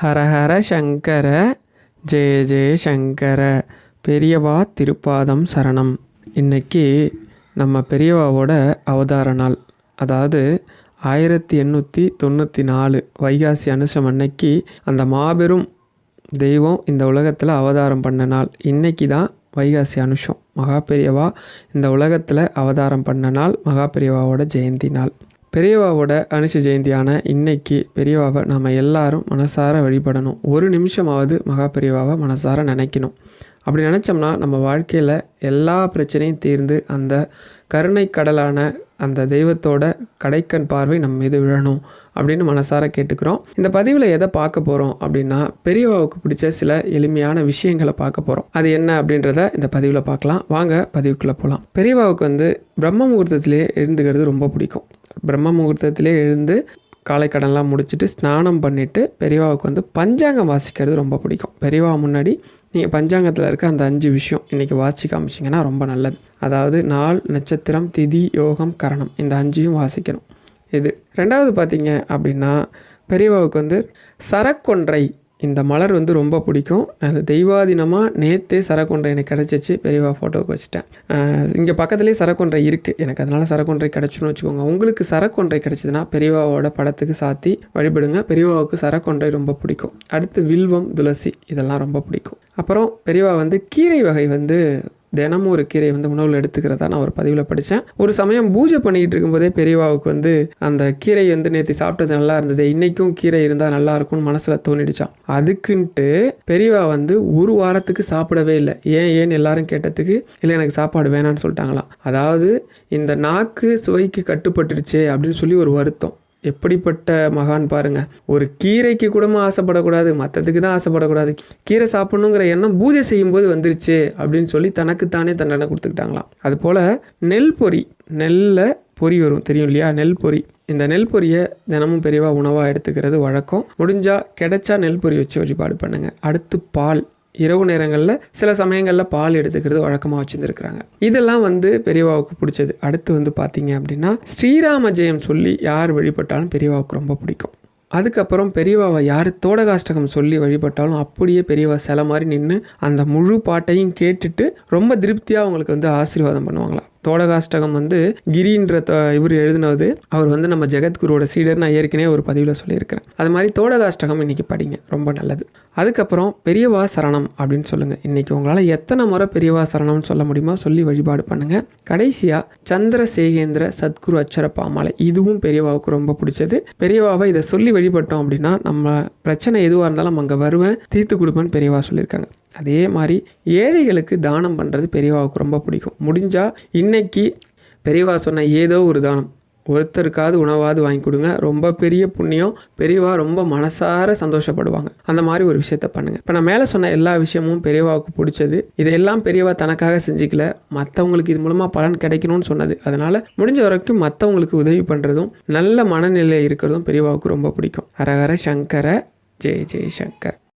ஹரஹர சங்கர ஜெய ஜெய சங்கர. பெரியவா திருப்பாதம் சரணம். இன்னைக்கு நம்ம பெரியவாவோட அவதார நாள். அதாவது ஆயிரத்தி எண்ணூற்றி தொண்ணூற்றி நாலு வைகாசி அனுஷம் அன்னைக்கு அந்த மாபெரும் தெய்வம் இந்த உலகத்தில் அவதாரம் பண்ண நாள். இன்னைக்கு தான் வைகாசி அனுஷம். மகா பெரியவா இந்த உலகத்தில் அவதாரம் பண்ண நாள் மகா பெரியவாவோட ஜெயந்தி நாள். பெரியவாவோட அனுஷ ஜெயந்தியான இன்னைக்கு பெரியவாவை நம்ம எல்லாரும் மனசார வழிபடணும். ஒரு நிமிஷமாவது மகா பெரியவாவை மனசார நினைக்கணும். அப்படி நினச்சோம்னா நம்ம வாழ்க்கையில் எல்லா பிரச்சனையும் தீர்ந்து அந்த கருணை கடலான அந்த தெய்வத்தோட கடைக்கண் பார்வை நம்ம மீது விழணும் அப்படின்னு மனசார கேட்டுக்கிறோம். இந்த பதிவில் எதை பார்க்க போகிறோம் அப்படின்னா பெரியவாவுக்கு பிடிச்ச சில எளிமையான விஷயங்களை பார்க்க போகிறோம் அது என்ன அப்படின்றத இந்த பதிவில் பார்க்கலாம். வாங்க பதிவுக்குள்ளே போகலாம் பெரியவாவுக்கு வந்து பிரம்ம முகூர்த்தத்திலே எழுந்துக்கிறது ரொம்ப பிடிக்கும். பிரம்ம முகூர்த்தத்திலே எழுந்து காலை கடன்லாம் முடிச்சுட்டு ஸ்நானம் பண்ணிவிட்டு பெரியவாவுக்கு வந்து பஞ்சாங்கம் வாசிக்கிறது ரொம்ப பிடிக்கும். பெரியவா முன்னாடி நீங்கள் பஞ்சாங்கத்தில் இருக்க அந்த அஞ்சு விஷயம் இன்றைக்கி வாசிச்சு காமிச்சிங்கன்னா ரொம்ப நல்லது. அதாவது நாள் நட்சத்திரம் திதி யோகம் கரணம் இந்த அஞ்சையும் வாசிக்கணும். இது ரெண்டாவது பார்த்தீங்க அப்படின்னா பெரியவாவுக்கு வந்து சரக்கொன்றை இந்த மலர் வந்து ரொம்ப பிடிக்கும். அது தெய்வாதீனமாக நேற்றே சரக்கொன்றை எனக்கு கிடச்சிச்சு. பெரியவா ஃபோட்டோவுக்கு வச்சுட்டேன். இங்கே பக்கத்துலேயே சரக்கொன்றை இருக்குது எனக்கு அதனால் சரக்கொன்றை கிடச்சுன்னு வச்சுக்கோங்க. உங்களுக்கு சரக்கொன்றை கிடச்சிதுன்னா பெரியவாவோட படத்துக்கு சாத்தி வழிபடுங்க. பெரியவாவுக்கு சரக்கொன்றை ரொம்ப பிடிக்கும். அடுத்து வில்வம் துளசி இதெல்லாம் ரொம்ப பிடிக்கும். அப்புறம் பெரியவா வந்து கீரை வகை வந்து தினமும் ஒரு கீரை வந்து உணவில் எடுத்துக்கிறதா நான் ஒரு பதிவில் படித்தேன் ஒரு சமயம் பூஜை பண்ணிக்கிட்டு இருக்கும்போதே பெரியவாவுக்கு வந்து அந்த கீரை வந்து நேற்று சாப்பிட்டது நல்லா இருந்தது. இன்றைக்கும் கீரை இருந்தால் நல்லா இருக்கும்னு மனசில் தோணிடுச்சான் அதுக்குன்ட்டு பெரியவா வந்து ஒரு வாரத்துக்கு சாப்பிடவே இல்லை. ஏன் ஏன்னு எல்லாரும் கேட்டதுக்கு இல்லை எனக்கு சாப்பாடு வேணான்னு சொல்லிட்டாங்களாம். அதாவது இந்த நாக்கு சுவைக்கு கட்டுப்பட்டுருச்சு அப்படின்னு சொல்லி ஒரு வருத்தம். எப்படிப்பட்ட மகான் பாருங்க. ஒரு கீரைக்கு கூடமா ஆசைப்படக்கூடாது மற்றதுக்கு தான் ஆசைப்படக்கூடாது. கீரை சாப்பிடணுங்கிற எண்ணம் பூஜை செய்யும்போது வந்துருச்சு அப்படின்னு சொல்லி தனக்குத்தானே தண்டனை கொடுத்துக்கிட்டாங்களாம். அது போல் நெல் பொரி நெல்லை பொரி வரும். தெரியும் இல்லையா? நெல் பொரி இந்த நெல் பொரியை தினமும் பெரியவா உணவாக எடுத்துக்கிறது வழக்கம். முடிஞ்சால் கிடைச்சா நெல் பொரி வச்சு வழிபாடு பண்ணுங்கள் அடுத்து பால். இரவு நேரங்களில் சில சமயங்களில் பால் எடுத்துக்கிறது வழக்கமாக வச்சுருந்துருக்குறாங்க. இதெல்லாம் வந்து பெரியவாவுக்கு பிடிச்சது. அடுத்து வந்து பார்த்தீங்க அப்படின்னா ஸ்ரீராம ஜெயம் சொல்லி யார் வழிபட்டாலும் பெரியவாவுக்கு ரொம்ப பிடிக்கும். அதுக்கப்புறம் பெரியவாவை யார் தோடகாஷ்டகம் சொல்லி வழிபட்டாலும் அப்படியே பெரியவா சில மாதிரி நின்று அந்த முழு பாட்டையும் கேட்டுட்டு ரொம்ப திருப்தியாக அவங்களுக்கு வந்து ஆசீர்வாதம் பண்ணுவாங்களாம். தோடகாஷ்டகம் வந்து கிரின்ற த இவர் எழுதினது. அவர் வந்து நம்ம ஜெகத்குருவோட சீடர் நான் ஏற்கனவே ஒரு பதிவில் சொல்லியிருக்கிறேன். அது மாதிரி தோடகாஷ்டகம் இன்றைக்கி படிங்க ரொம்ப நல்லது. அதுக்கப்புறம் பெரியவா சரணம் அப்படின்னு சொல்லுங்கள் இன்றைக்கி உங்களால் எத்தனை முறை பெரியவா சரணம்னு சொல்ல முடியுமோ சொல்லி வழிபாடு பண்ணுங்கள் கடைசியாக சந்திரசேகேந்திர சத்குரு அச்சர பாமாலை இதுவும் பெரியவாவுக்கு ரொம்ப பிடிச்சது. பெரியவாவை இதை சொல்லி வழிபட்டோம் அப்படின்னா நம்ம பிரச்சனை எதுவாக இருந்தாலும் அங்கே வருவேன் தீர்த்து கொடுப்பேன்னு பெரியவா சொல்லியிருக்காங்க. அதே மாதிரி ஏழைகளுக்கு தானம் பண்ணுறது பெரியவாவுக்கு ரொம்ப பிடிக்கும். முடிஞ்சால் இன்னைக்கு பெரியவா சொன்ன ஏதோ ஒரு தானம். ஒருத்தருக்காவது உணவாவது வாங்கி கொடுங்க. ரொம்ப பெரிய புண்ணியம். பெரியவா ரொம்ப மனசார சந்தோஷப்படுவாங்க. அந்த மாதிரி ஒரு விஷயத்த பண்ணுங்கள் இப்போ நான் மேலே சொன்ன எல்லா விஷயமும் பெரியவாவுக்கு பிடிச்சது. இதையெல்லாம் பெரியவா தனக்காக செஞ்சுக்கல. மற்றவங்களுக்கு இது மூலமாக பலன் கிடைக்கணும்னு சொன்னது. அதனால் முடிஞ்ச வரைக்கும் மற்றவங்களுக்கு உதவி பண்ணுறதும் நல்ல மனநிலை இருக்கிறதும் பெரியவாவுக்கு ரொம்ப பிடிக்கும். ஹரஹர சங்கர ஜெய் ஜெய் சங்கர்.